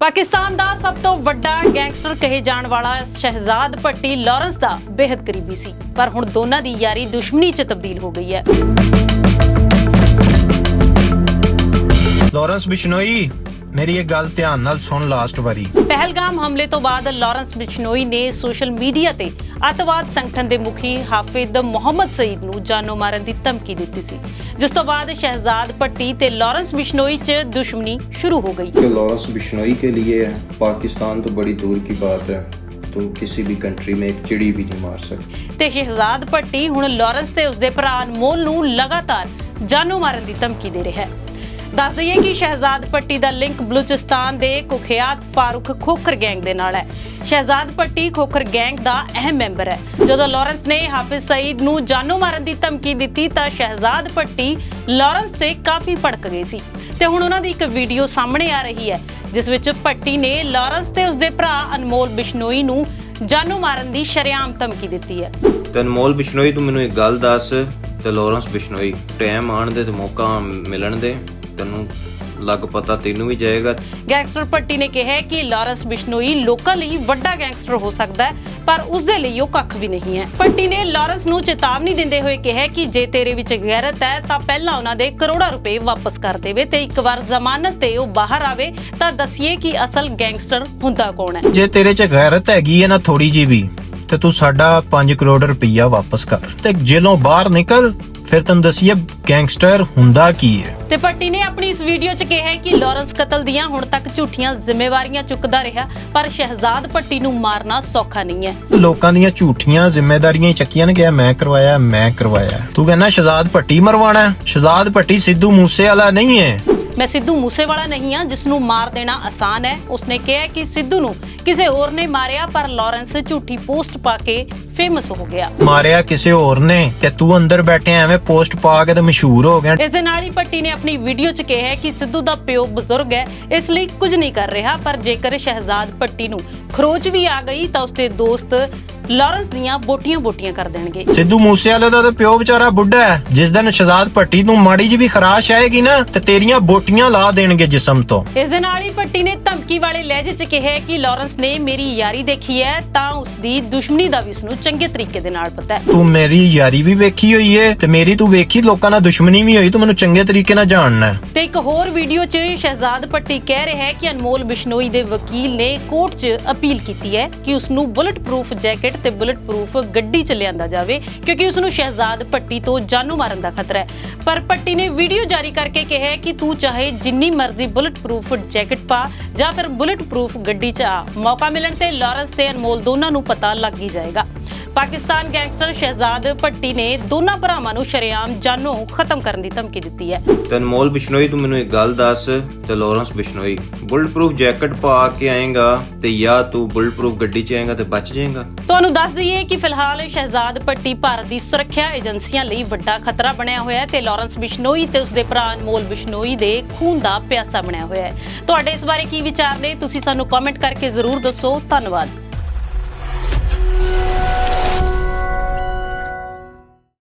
ਪਾਕਿਸਤਾਨ ਦਾ ਸਭ ਤੋਂ ਵੱਡਾ ਗੈਂਗਸਟਰ ਕਹੇ ਜਾਣ ਵਾਲਾ ਸ਼ਹਿਜ਼ਾਦ ਭੱਟੀ ਲਾਰੈਂਸ ਦਾ ਬੇहद ਕਰੀਬੀ ਸੀ, ਪਰ ਹੁਣ ਦੋਨਾਂ ਦੀ ਯਾਰੀ ਦੁਸ਼ਮਣੀ 'ਚ ਤਬਦੀਲ ਹੋ ਗਈ ਹੈ। ਲਾਰੈਂਸ ਬਿਸ਼ਨੋਈ ਮੇਰੀ ਇਹ ਗੱਲ ਧਿਆਨ ਨਾਲ ਸੁਣ ਲਾਸਟ ਵਾਰੀ ਪਹਿਲਗਾਮ ਹਮਲੇ ਤੋਂ ਬਾਅਦ ਲਾਰੈਂਸ ਬਿਸ਼ਨੋਈ ਨੇ ਸੋਸ਼ਲ ਮੀਡੀਆ ਤੇ ਅੱਤਵਾਦ ਸੰਗਠਨ ਦੇ ਮੁਖੀ ਹਾਫਿਜ਼ ਮੁਹੰਮਦ ਸਈਦ ਨੂੰ ਜਾਨੋਂ ਮਾਰਨ ਦੀ ਧਮਕੀ ਦਿੱਤੀ ਸੀ ਜਿਸ ਤੋਂ ਬਾਅਦ ਸ਼ਹਿਜ਼ਾਦ ਭੱਟੀ ਤੇ ਲਾਰੈਂਸ ਬਿਸ਼ਨੋਈ 'ਚ ਦੁਸ਼ਮਣੀ ਸ਼ੁਰੂ ਹੋ ਗਈ कि लॉरेंस बिश्नोई के लिए पाकिस्तान तो बड़ी दूर की बात है तुम किसी भी कंट्री में एक चिड़ी भी नहीं मार सकते ਤੇ ਸ਼ਹਿਜ਼ਾਦ ਭੱਟੀ ਹੁਣ ਲਾਰੈਂਸ ਤੇ ਉਸਦੇ ਭਰਾ ਅਨਮੋਲ ਨੂੰ ਲਗਾਤਾਰ ਜਾਨੋਂ ਮਾਰਨ ਦੀ ਧਮਕੀ ਦੇ ਰਿਹਾ ਹੈ ਦੱਸ ਦਈਏ ਕਿ ਸ਼ਹਿਜ਼ਾਦ ਭੱਟੀ ਦਾ ਲਿੰਕ ਬਲੂਚਿਸਤਾਨ ਦੇ ਕੁਖਿਆਤ ਫਾਰੂਕ ਖੋਖਰ ਗੈਂਗ ਦੇ ਨਾਲ ਹੈ। ਸ਼ਹਿਜ਼ਾਦ ਭੱਟੀ ਖੋਖਰ ਗੈਂਗ ਦਾ ਅਹਿਮ ਮੈਂਬਰ ਹੈ। ਜਦੋਂ ਲਾਰੈਂਸ ਨੇ ਹਾਫਿਜ਼ ਸਈਦ ਨੂੰ ਜਾਨੋਂ ਮਾਰਨ ਦੀ ਧਮਕੀ ਦਿੱਤੀ ਤਾਂ ਸ਼ਹਿਜ਼ਾਦ ਭੱਟੀ ਲਾਰੈਂਸ ਤੇ ਕਾਫੀ ਭੜਕ ਗਏ ਸੀ। ਤੇ ਹੁਣ ਉਹਨਾਂ ਦੀ ਇੱਕ ਵੀਡੀਓ ਸਾਹਮਣੇ ਆ ਰਹੀ ਹੈ, ਜਿਸ ਵਿੱਚ ਭੱਟੀ ਨੇ ਲਾਰੈਂਸ ਤੇ ਉਸਦੇ ਭਰਾ ਅਨਮੋਲ ਬਿਸ਼ਨੋਈ ਨੂੰ ਜਾਨੋਂ ਮਾਰਨ ਦੀ ਸ਼ਰੇਆਮ ਧਮਕੀ ਦਿੱਤੀ ਹੈ। ਤੇ ਅਨਮੋਲ ਬਿਸ਼ਨੋਈ, ਤੂੰ ਮੈਨੂੰ ਇੱਕ ਗੱਲ ਦੱਸ। ਤੇ ਲਾਰੈਂਸ ਬਿਸ਼ਨੋਈ, ਟਾਈਮ ਆਣ ਦੇ ਤੇ ਮੌਕਾ ਮਿਲਣ ਦੇ। ਤੈਨੂੰ ਲੱਗ ਪਤਾ ਤੈਨੂੰ ਵੀ ਜਾਏਗਾ। ਗੈਂਗਸਟਰ ਭੱਟੀ ਨੇ ਕਿਹਾ ਕਿ ਲਾਰੈਂਸ ਬਿਸ਼ਨੋਈ ਲੋਕਾਂ ਲਈ ਵੱਡਾ ਗੈਂਗਸਟਰ ਹੋ ਸਕਦਾ ਹੈ ਪਰ ਉਸ ਦੇ ਲਈ ਉਹ ਕੱਖ ਵੀ ਨਹੀਂ ਹੈ। ਭੱਟੀ ਨੇ ਲਾਰੈਂਸ ਨੂੰ ਚੇਤਾਵਨੀ ਦਿੰਦੇ ਹੋਏ ਕਿਹਾ ਕਿ ਜੇ ਤੇਰੇ ਵਿੱਚ ਗੈਰਤ ਹੈ ਤਾਂ ਪਹਿਲਾਂ ਉਹਨਾਂ ਦੇ ਕਰੋੜਾਂ ਰੁਪਏ ਵਾਪਸ ਕਰ ਦੇਵੇ ਤੇ ਇੱਕ ਵਾਰ ਜ਼ਮਾਨਤ ਤੇ ਉਹ ਬਾਹਰ ਆਵੇ ਤਾਂ ਦੱਸੀਏ ਕਿ ਅਸਲ ਗੈਂਗਸਟਰ ਹੁੰਦਾ ਕੌਣ ਹੈ। ਜੇ ਤੇਰੇ 'ਚ ਗੈਰਤ ਹੈਗੀ ਹੈ ਨਾ ਥੋੜੀ ਜੀ ਵੀ ਤੇ ਤੂੰ ਸਾਡਾ 5 ਕਰੋੜ ਰੁਪਈਆ ਵਾਪਸ ਕਰ। ਤੇ ਜੇਲੋਂ ਬਾਹਰ ਨਿਕਲ ਫਿਰ ਤੈਨੂੰ ਦਸੀਏ ਗੈਂਗਸਟਰ ਹੁੰਦਾ ਕੀ ਹੈ? ਤੇ ਭੱਟੀ ਨੇ ਆਪਣੀ ਇਸ ਵੀਡੀਓ 'ਚ ਕਿਹਾ ਹੈ ਕਿ ਲਾਰੈਂਸ ਕਤਲ ਦੀਆਂ ਹੁਣ ਤੱਕ ਝੂਠੀਆਂ ਜ਼ਿੰਮੇਵਾਰੀਆਂ ਚੁੱਕਦਾ ਰਿਹਾ ਪਰ ਸ਼ਹਿਜ਼ਾਦ ਭੱਟੀ ਨੂੰ ਮਾਰਨਾ ਸੌਖਾ ਨਹੀਂ ਹੈ। ਲੋਕਾਂ ਦੀਆਂ ਝੂਠੀਆਂ ਜ਼ਿੰਮੇਵਾਰੀਆਂ ਚੱਕੀਆਂ ਨੇ ਕਿ ਇਹ ਮੈਂ ਕਰਵਾਇਆ ਮੈਂ ਕਰਵਾਇਆ। ਤੂੰ ਕਹਿੰਦਾ ਸ਼ਹਜ਼ਾਦ ਭੱਟੀ ਮਰਵਾਣਾ ਹੈ? ਸ਼ਹਜ਼ਾਦ ਭੱਟੀ ਸਿੱਧੂ ਮੂਸੇ ਵਾਲਾ ਨਹੀਂ ਹੈ। ਮੈਂ ਸਿੱਧੂ ਮੂਸੇਵਾਲਾ ਨਹੀਂ ਹਾਂ ਜਿਸ ਨੂੰ ਮਾਰ ਦੇਣਾ ਆਸਾਨ ਹੈ। ਉਸਨੇ ਕਿਹਾ ਕਿ ਸਿੱਧੂ ਨੂੰ ਕਿਸੇ ਹੋਰ ਨੇ ਮਾਰਿਆ ਪਰ ਲਾਰੈਂਸ ਝੂਠੀ ਪੋਸਟ ਪਾ ਕੇ ਫੇਮਸ ਹੋ ਗਿਆ। ਮਾਰਿਆ ਕਿਸੇ ਹੋਰ ਨੇ ਤੇ ਤੂੰ ਅੰਦਰ ਬੈਠੇ ਐਵੇਂ ਪੋਸਟ ਪਾ ਕੇ ਤੇ ਮਸ਼ਹੂਰ ਹੋ ਗਿਆ। ਇਸ ਦੇ ਨਾਲ ਹੀ ਭੱਟੀ ਨੇ ਆਪਣੀ ਵੀਡੀਓ 'ਚ ਕਿਹਾ ਹੈ ਕਿ ਸਿੱਧੂ ਦਾ ਪਿਓ ਬਜ਼ੁਰਗ ਹੈ ਇਸ ਲਈ ਕੁਝ ਨਹੀਂ ਕਰ ਰਿਹਾ ਪਰ ਜੇਕਰ ਸ਼ਹਿਜ਼ਾਦ ਭੱਟੀ ਨੂੰ ਖਰੋਚ ਵੀ ਆ ਗਈ ਤਾਂ ਉਸਦੇ ਦੋਸਤ ਲਾਰੈਂਸ ਦੀਆਂ ਬੋਟੀਆਂ ਬੋਟੀਆਂ ਕਰ ਦੇਣਗੇ। ਸਿੱਧੂ ਮੂਸੇ ਵਾਲੇ ਦਾ ਤੇ ਪਿਓ ਵਿਚਾਰਾ ਬੁੱਢਾ ਹੈ ਜਿਸ ਦਿਨ ਸ਼ਹਜ਼ਾਦ ਭੱਟੀ ਨੂੰ ਮਾੜੀ ਜੀ ਵੀ ਖਰਾਸ਼ ਆਏਗੀ ਨਾ ਤੇ ਤੇਰੀਆਂ ਬੋਟੀਆਂ ਲਾ ਦੇਣਗੇ ਜਿਸਮ ਤੋਂ। ਇਸ ਦੇ ਨਾਲ ਹੀ ਭੱਟੀ ਨੇ ਧਮਕੀ ਵਾਲੇ ਲਹਿਜੇ 'ਚ ਕਿਹਾ ਹੈ ਕਿ ਲਾਰੈਂਸ ਨੇ ਮੇਰੀ ਯਾਰੀ ਦੇਖੀ ਹੈ ਤਾਂ ਉਸਦੀ ਦੁਸ਼ਮਣੀ ਦਾ ਵੀ ਉਸਨੂੰ ਚੰਗੇ ਤਰੀਕੇ ਦੇ ਨਾਲ ਪਤਾ ਹੈ। ਤੂੰ ਮੇਰੀ ਯਾਰੀ ਵੀ ਵੇਖੀ ਹੋਈ ਏ ਤੇ ਮੇਰੀ ਤੂੰ ਵੇਖੀ ਲੋਕਾਂ ਨਾਲ ਦੁਸ਼ਮਣੀ ਵੀ ਹੋਈ ਤੂੰ ਮੈਨੂੰ ਚੰਗੇ ਤਰੀਕੇ ਨਾਲ ਜਾਣਨਾ ਹੈ। ਤੇ ਇੱਕ ਹੋਰ ਵੀਡੀਓ 'ਚ ਸ਼ਹਿਜ਼ਾਦ ਭੱਟੀ ਕਹਿ ਰਿਹਾ ਹੈ ਕਿ ਅਨਮੋਲ ਬਿਸ਼ਨੋਈ ਦੇ ਵਕੀਲ ਨੇ ਕੋਰਟ 'ਚ ਅਪੀਲ ਕੀਤੀ ਹੈ ਕਿ ਉਸ ਨੂੰ ਬੁਲਟ ਪ੍ਰੂਫ ਜੈਕਟ ਤੇ ਬੁਲਟ ਪ੍ਰੂਫ ਗੱਡੀ 'ਚ ਲਿਆਂਦਾ ਜਾਵੇ, ਕਿਉਂਕਿ ਉਸ ਨੂੰ ਸ਼ਹਿਜ਼ਾਦ ਭੱਟੀ ਤੋਂ ਜਾਨੋਂ ਮਾਰਨ ਦਾ ਖਤਰਾ ਹੈ। ਪਰ ਭੱਟੀ ਨੇ ਵੀਡੀਓ ਜਾਰੀ ਕਰਕੇ ਕਿਹਾ ਕਿ ਤੂੰ ਚਾਹੇ ਜਿੰਨੀ ਮਰਜ਼ੀ ਬੁਲਟ ਪ੍ਰੂਫ ਜੈਕਟ ਪਾ ਜਾਂ ਫਿਰ ਬੁਲਟ ਪ੍ਰੂਫ ਗੱਡੀ 'ਚ ਆ। ਮੌਕਾ ਮਿਲਣ ਤੇ ਲਾਰੈਂਸ ਤੇ ਅਨਮੋਲ ਦੋਨਾਂ ਨੂੰ ਪਤਾ ਲੱਗ ਹੀ ਜਾਏਗਾ। ਪਾਕਿਸਤਾਨ ਗੈਂਗਸਟਰ ਸ਼ਹਿਜ਼ਾਦ ਭੱਟੀ ਨੇ ਦੋਨਾਂ ਭਰਾਵਾਂ ਨੂੰ ਸ਼ਰੇਆਮ ਜਾਨੋਂ ਖਤਮ ਕਰਨ ਦੀ ਧਮਕੀ ਦਿੱਤੀ ਹੈ। ਤੇ ਅਨਮੋਲ ਬਿਸ਼ਨੋਈ ਤੂੰ ਮੈਨੂੰ ਇੱਕ ਗੱਲ ਦੱਸ ਤੇ Lawrence Bishnoi bullet proof jacket ਪਾ ਕੇ ਆਏਗਾ ਤੇ ਜਾਂ ਤੂੰ ਬੁਲਟ ਪ੍ਰੂਫ ਗੱਡੀ 'ਚ ਆਏਗਾ ਤੇ ਬਚ ਜਾਏਗਾ? ਤੁਹਾਨੂੰ ਦੱਸ ਦਈਏ ਕਿ ਫਿਲਹਾਲ ਸ਼ਹਿਜ਼ਾਦ ਭੱਟੀ ਭਾਰਤ ਦੀ ਸੁਰੱਖਿਆ ਏਜੰਸੀਆਂ ਲਈ ਵੱਡਾ ਖਤਰਾ ਬਣਿਆ ਹੋਇਆ ਹੈ ਤੇ ਲਾਰੈਂਸ ਬਿਸ਼ਨੋਈ ਤੇ ਉਸਦੇ ਭਰਾ ਅਨਮੋਲ ਬਿਸ਼ਨੋਈ ਦੇ ਖੂਨ ਦਾ ਪਿਆਸਾ ਬਣਿਆ ਹੋਇਆ ਹੈ। ਤੁਹਾਡੇ ਇਸ ਬਾਰੇ ਕੀ ਵਿਚਾਰ ਨੇ? ਤੁਸੀਂ ਸਾਨੂੰ ਕਮੈਂਟ ਕਰਕੇ ਜ਼ਰੂਰ ਦੱਸੋ। ਧੰਨਵਾਦ।